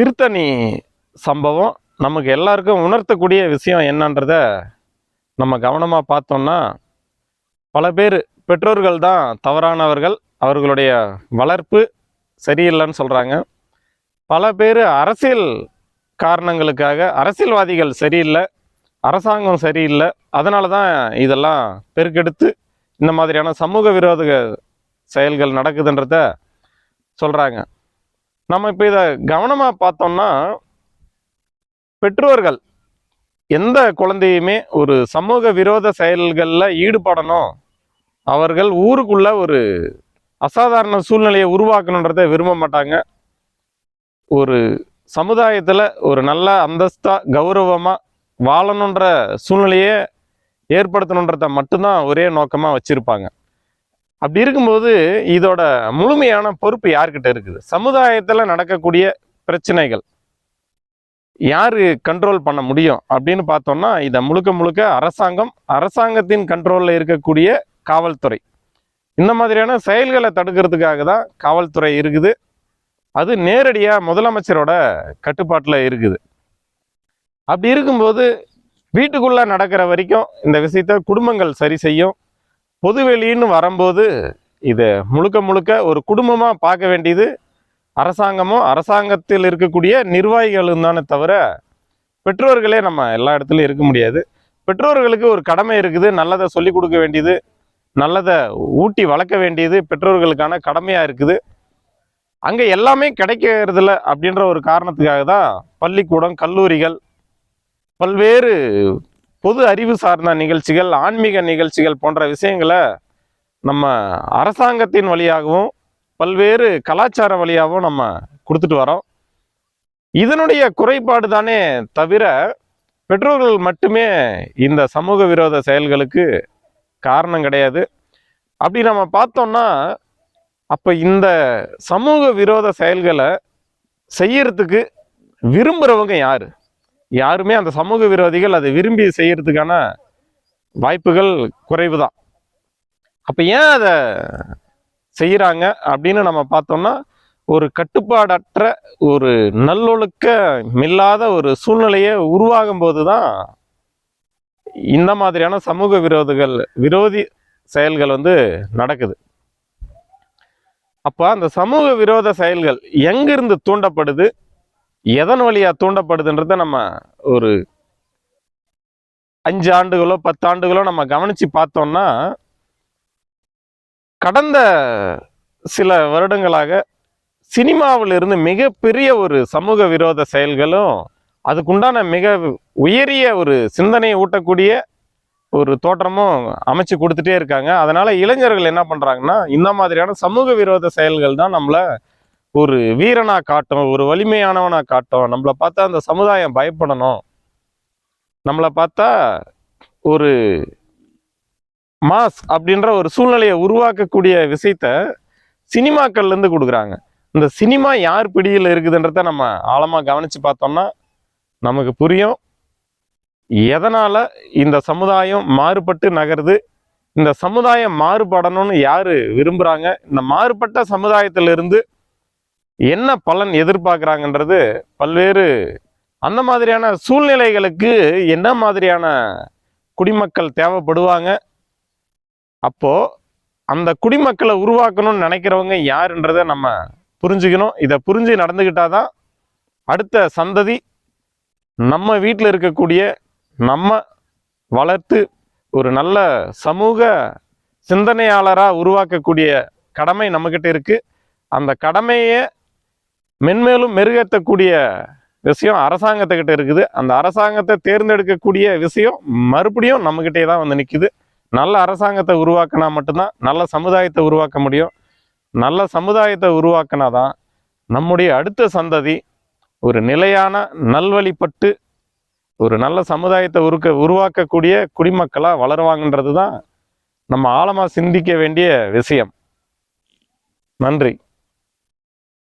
திருத்தணி சம்பவம் நமக்கு எல்லாருக்கும் உணர்த்தக்கூடிய விஷயம் என்னன்றத நம்ம கவனமாக பார்த்தோம்னா பல பேர் பெற்றோர்கள் தான் தவறானவர்கள் அவர்களுடைய வளர்ப்பு சரியில்லைன்னு சொல்கிறாங்க பல பேர் அரசியல் காரணங்களுக்காக அரசியல்வாதிகள் சரியில்லை அரசாங்கம் சரியில்லை அதனால தான் இதெல்லாம் பெருக்கெடுத்து இந்த மாதிரியான சமூக விரோத செயல்கள் நடக்குதுன்றத சொல்கிறாங்க நம்ம இப்போ இதை கவனமாக பார்த்தோம்னா பெற்றோர்கள் எந்த குழந்தையுமே ஒரு சமூக விரோத செயல்களில் ஈடுபடணும். அவர்கள் ஊருக்குள்ள ஒரு அசாதாரண சூழ்நிலையை உருவாக்கணுன்றதை விரும்ப மாட்டாங்க. ஒரு சமுதாயத்தில் ஒரு நல்ல அந்தஸ்தாக கௌரவமாக வாழணுன்ற சூழ்நிலையை ஏற்படுத்தணுன்றத மட்டும்தான் ஒரே நோக்கமாக வச்சுருப்பாங்க. அப்படி இருக்கும்போது இதோட முழுமையான பொறுப்பு யார்கிட்ட இருக்குது? சமுதாயத்தில் நடக்கக்கூடிய பிரச்சனைகள். யார் கண்ட்ரோல் பண்ண முடியும்? அப்படின்னு பார்த்தோம்னா இதை முழுக்க முழுக்க அரசாங்கம் அரசாங்கத்தின் கண்ட்ரோலில் இருக்கக்கூடிய காவல்துறை. இந்த மாதிரியான செயல்களை தடுக்கிறதுக்காக தான் காவல்துறை இருக்குது. அது நேரடியாக முதலமைச்சரோட கட்டுப்பாட்டில் இருக்குது. அப்படி இருக்கும்போது வீட்டுக்குள்ளே நடக்கிற வரைக்கும் இந்த விஷயத்த குடும்பங்கள் சரி செய்யும். பொதுவெளின்னு வரும்போது இதை முழுக்க முழுக்க ஒரு குடும்பமாக பார்க்க வேண்டியது அரசாங்கமும் அரசாங்கத்தில் இருக்கக்கூடிய நிர்வாகிகளும் தானே தவிர பெற்றோர்களே நம்ம எல்லா இடத்துலையும் இருக்க முடியாது. பெற்றோர்களுக்கு ஒரு கடமை இருக்குது நல்லதை சொல்லிக் கொடுக்க வேண்டியது நல்லதை ஊட்டி வளர்க்க வேண்டியது பெற்றோர்களுக்கான கடமையாக இருக்குது. அங்கே எல்லாமே கிடைக்கிறதில்ல அப்படின்ற ஒரு காரணத்துக்காக தான் பள்ளிக்கூடம் கல்லூரிகள் பல்வேறு பொது அறிவு சார்ந்த நிகழ்ச்சிகள் ஆன்மீக நிகழ்ச்சிகள் போன்ற விஷயங்களை நம்ம அரசாங்கத்தின் வழியாகவும் பல்வேறு கலாச்சார வழியாகவும் நம்ம கொடுத்துட்டு வரோம். இதனுடைய குறைபாடு தானே தவிர பெற்றோர்கள் மட்டுமே இந்த சமூக விரோத செயல்களுக்கு காரணம் கிடையாது. அப்படி நம்ம பார்த்தோம்னா அப்போ இந்த சமூக விரோத செயல்களை செய்யறதுக்கு விரும்புகிறவங்க யாரு? யாருமே அந்த சமூக விரோதிகள் அதை விரும்பி செய்யறதுக்கான வாய்ப்புகள் குறைவு தான் அப்போ ஏன் அதை செய்கிறாங்க அப்படின்னு நம்ம பார்த்தோம்னா ஒரு கட்டுப்பாடற்ற ஒரு நல்லொழுக்க மில்லாத ஒரு சூழ்நிலையை உருவாகும் போது தான் இந்த மாதிரியான சமூக விரோதிகள் விரோதி செயல்கள் வந்து நடக்குது. அப்போ அந்த சமூக விரோத செயல்கள் எங்கிருந்து தூண்டப்படுது? எதன் வழியா தூண்டப்படுதுன்றத நம்ம ஒரு அஞ்சு ஆண்டுகளோ பத்து ஆண்டுகளோ நம்ம கவனிச்சு பார்த்தோம்னா கடந்த சில வருடங்களாக சினிமாவில் இருந்து மிகப்பெரிய ஒரு சமூக விரோத செயல்களும் அதுக்குண்டான மிக உயரிய ஒரு சிந்தனையை ஊட்டக்கூடிய ஒரு தோற்றமும் அமைச்சு கொடுத்துட்டே இருக்காங்க. அதனால இளைஞர்கள் என்ன பண்றாங்கன்னா இந்த மாதிரியான சமூக விரோத செயல்கள் தான் நம்மளை ஒரு வீரனா காட்டும் ஒரு வலிமையானவனா காட்டும் நம்மளை பார்த்தா அந்த சமுதாயம் பயப்படணும். நம்மளை பார்த்தா ஒரு மாஸ் அப்படின்ற ஒரு சூழ்நிலையை உருவாக்கக்கூடிய விஷயத்த சினிமாக்கள்லேருந்து கொடுக்குறாங்க. இந்த சினிமா யார் பிடியில் இருக்குதுன்றத நம்ம ஆழமாக கவனித்து பார்த்தோம்னா நமக்கு புரியும். எதனால் இந்த சமுதாயம் மாறுபட்டு நகருது? இந்த சமுதாயம் மாறுபடணும்னு யார் விரும்புகிறாங்க இந்த மாறுபட்ட சமுதாயத்திலிருந்து என்ன பலன் எதிர்பார்க்குறாங்கன்றது பல்வேறு அந்த மாதிரியான சூழ்நிலைகளுக்கு என்ன மாதிரியான குடிமக்கள் தேவைப்படுவாங்க? அப்போது அந்த குடிமக்களை உருவாக்கணும்னு நினைக்கிறவங்க யாருன்றதை நம்ம புரிஞ்சுக்கணும். இதை புரிஞ்சு நடந்துக்கிட்டால் தான் அடுத்த சந்ததி நம்ம வீட்டில் இருக்கக்கூடிய நம்ம வளர்த்து ஒரு நல்ல சமூக சிந்தனையாளராக உருவாக்கக்கூடிய கடமை நம்மக்கிட்ட இருக்குது அந்த கடமையை மென்மேலும் மெருகேற்றக்கூடிய விஷயம் அரசாங்கத்துக்கிட்ட இருக்குது. அந்த அரசாங்கத்தை தேர்ந்தெடுக்கக்கூடிய விஷயம் மறுபடியும் நம்மக்கிட்டே தான் வந்து நிற்கிது நல்ல அரசாங்கத்தை உருவாக்கினா மட்டும்தான் நல்ல சமுதாயத்தை உருவாக்க முடியும். நல்ல சமுதாயத்தை உருவாக்கினா தான் நம்முடைய அடுத்த சந்ததி ஒரு நிலையான நல்வழிப்பட்டு ஒரு நல்ல சமுதாயத்தை உருக்க உருவாக்கக்கூடிய குடிமக்களாக வளருவாங்கன்றது தான் நம்ம ஆழமாக சிந்திக்க வேண்டிய விஷயம். நன்றி.